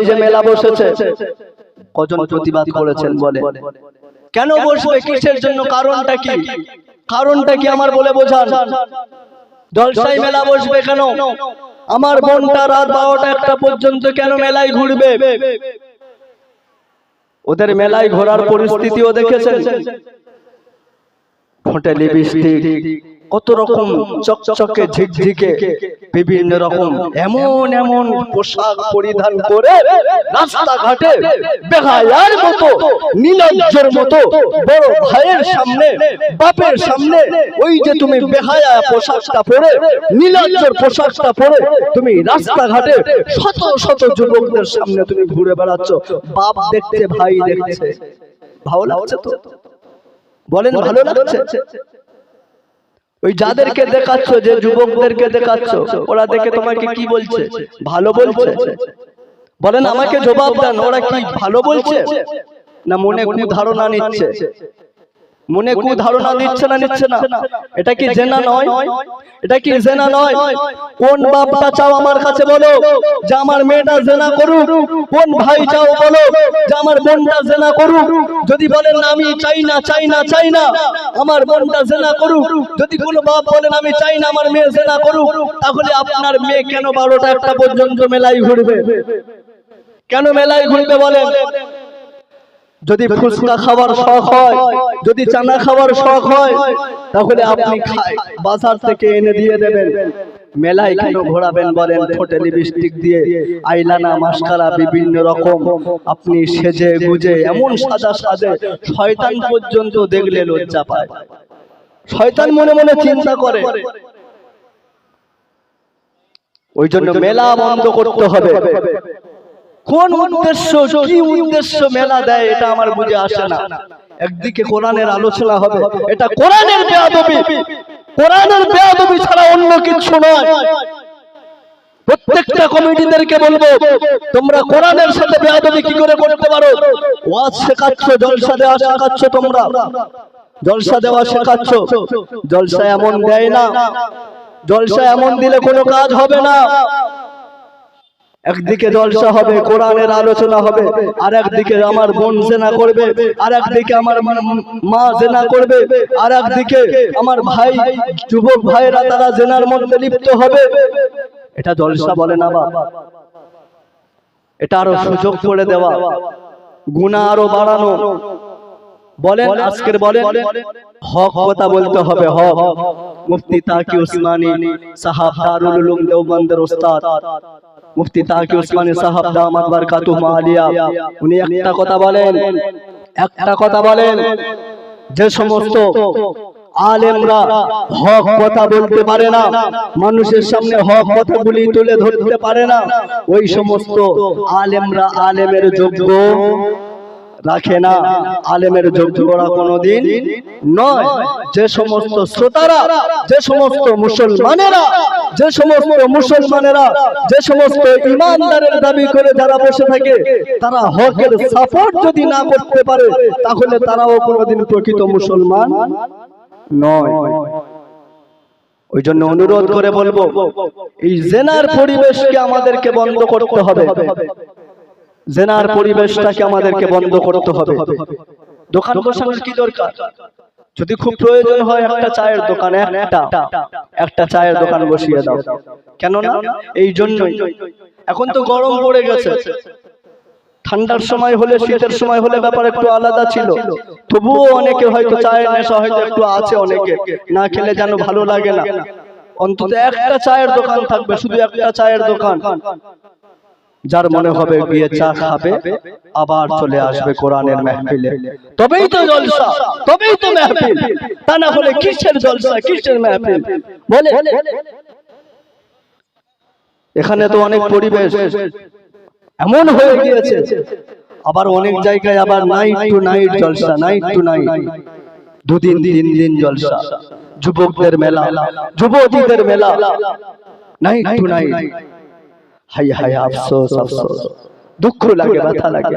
এই যে মেলা বসেছে। কজন প্রতিবাদ করেছেন বলে? কেন বসবে? কিসের জন্য? কারণটা কি? কারণটা কি? আমার বলে বোঝান? জলসাই মেলা বসবে কেন? আমার বোনটা রাত বারোটা একটা পর্যন্ত কেন মেলায় ঘুরবে? ওদের মেলায় ঘোরার পরিস্থিতিও দেখেছেন? ঠোঁটে লিপস্টিক। কত রকম চকচকে ঝিকঝিকে বিভিন্ন রকম এমন এমন পোশাক পরিধান করে রাস্তাঘাটে বেহায়ার মতো, নীলজ্জর মতো বড় ভাইয়ের সামনে, বাপের সামনে ওই যে তুমি বেহায়া পোশাকটা পরে, নীলজ্জর পোশাকটা পরে তুমি রাস্তাঘাটে শত শত যুবকদের সামনে তুমি ঘুরে বেড়াচ্ছ। বাপ দেখতে ভাই দেখছে। ভালো লাগছে তো? বলেন, ভালো লাগছে? ওই যাদেরকে দেখাচ্ছ যে যুবকদেরকে দেখাচ্ছ ওরা দেখে তোমাকে কি বলছে? ভালো বলছে? বলেন আমাকে জবাব দেন ওরা কি ভালো বলছে? না মনে কোনো ধারণা নিচ্ছে। মনে কু ধারণা দিচ্ছে না নিচ্ছে না। এটা কি জেনা নয়? এটা কি জেনা নয়? কোন বাপটা চাও আমার কাছে বলো? যে আমার মেয়েটা জেনা করুক কোন ভাই চাও বলো? যে আমার বোনটা জেনা করুক যদি বলেন না আমি চাই না চাই না চাই না আমার বোনটা জেনা করুক যদি কোনো বাপ বলেন আমি চাই না আমার মেয়ে জেনা করুক তাহলে আপনার মেয়ে কেন বারোটা একটা পর্যন্ত মেলায় ঘুরবে? কেন মেলায় ঘুরবে বলেন? যদি ফুচকা খাবার শখ হয় যদি চানা খাবার শখ হয় তাহলে আপনি বাজার থেকে এনে দিয়ে দেবেন। মেলায় কেন ঘোরাবেন বলেন ঠোঁটে লিপস্টিক দিয়ে আইলানা মাস্কারা বিভিন্ন রকম আপনি সেজে গুজে এমন সাজা সাজে শয়তান পর্যন্ত দেখলে লজ্জা পায়। শয়তান মনে মনে চিন্তা করে। ওই জন্য মেলা বন্ধ করতে হবে। কোন উদ্দেশ্য কি উদ্দেশ্য মেলা দেয় এটা আমার বুঝে আসে না। একদিকে কোরআনের আলোচনা হবে এটা কোরআনের বেয়াদবি। কোরআনের বেয়াদবি ছাড়া অন্য কিছু নয়। প্রত্যেকটা কমিটিদেরকে বলব তোমরা কোরআনের সাথে বেয়াদবি কি করে করতে পারো? ওয়াজ শেখাচ্ছ জলসা দেওয়া শেখাচ্ছ তোমরা। জলসা দেওয়া শেখাচ্ছ। জলসা এমন দেয় না। জলসা এমন দিলে কোনো কাজ হবে না। একদিকে জলসা হবে কোরআনের আলোচনা হবে আর একদিকে আমার বোন জেনা করবে আর একদিকে আমার মা- জেনা করবে আর একদিকে আমার ভাই যুবক ভাইরা তারা জেনার মধ্যে লিপ্ত হবে। এটা জলসা বলে না বা এটা আরও সুযোগ করে দেওয়া। গুণা আরও বাড়ানো। বলেন আজকের বলেন হক কথা বলতে হবে হক। মুফতি তাকি উসমানী সাহাব দারুল উলুম দেওবন্দের ওস্তাদ। মুফতি তাকি ওসমানী সাহাব দামাত বারকাতুহু আলিয়া উনি একটা কথা বলেন, একটা কথা বলেন, যে সমস্ত আলেমরা হক কথা বলতে পারে না, মানুষের সামনে হক কথাগুলি তুলে ধরতে পারে না, ওই সমস্ত আলেমরা আলেমের যোগ্য। রাখে না। আলেমের যোগ্য ওরা কোনোদিন নয়। যে সমস্ত শ্রোতারা, যে সমস্ত মুসলমানেরা, যে সমস্ত মুসলমানেরা, যে সমস্ত ইমানদারের দাবি করে যারা বসে থাকে, তারা হকের সাপোর্ট যদি না করতে পারে, তাহলে তারাও কোনোদিন প্রকৃত মুসলমান নয়। ওই জন্য অনুরোধ করে বলব, এই জেনার পরিবেশকে আমাদেরকে বন্ধ করতে হবে। জেনার পরিবেশটাকে আমাদেরকে বন্ধ করতে হবে। দোকান বসানোর কি দরকার? যদি খুব প্রয়োজন হয় একটা চায়ের দোকান একটা একটা। চায়ের দোকান বসিয়ে দাও। কেন না এই জন্যই। এখন তো গরম পড়ে গেছে। ঠান্ডার সময় হলে শীতের সময় হলে ব্যাপার একটু আলাদা ছিল। তবুও অনেকে হয়তো চায়ের নেশা হয়তো একটু আছে অনেকে না খেলে যেন ভালো লাগে না। অন্তত একটা চায়ের দোকান থাকবে শুধু একটা চায়ের দোকান। যার মনে হবে গিয়ে চা খাবে আবার চলে আসবে কোরআনের মেহফিলে। তবেই তো জলসা তবেই তো মেহফিল। তা না হলে কিসের জলসা কিসের মেহফিল? বলে। এখানে তো অনেক পরিবেশ। এমন হয়ে গিয়েছে। আবার অনেক জায়গায় আবার নাইট টু নাইট জলসা নাইট টু নাইট দুদিন তিন দিন জলসা। যুবকদের মেলা যুবতীদের মেলা। নাইট টু নাইট হাই হাই আফসোস আফসোস দুঃখ লাগে ব্যথা লাগে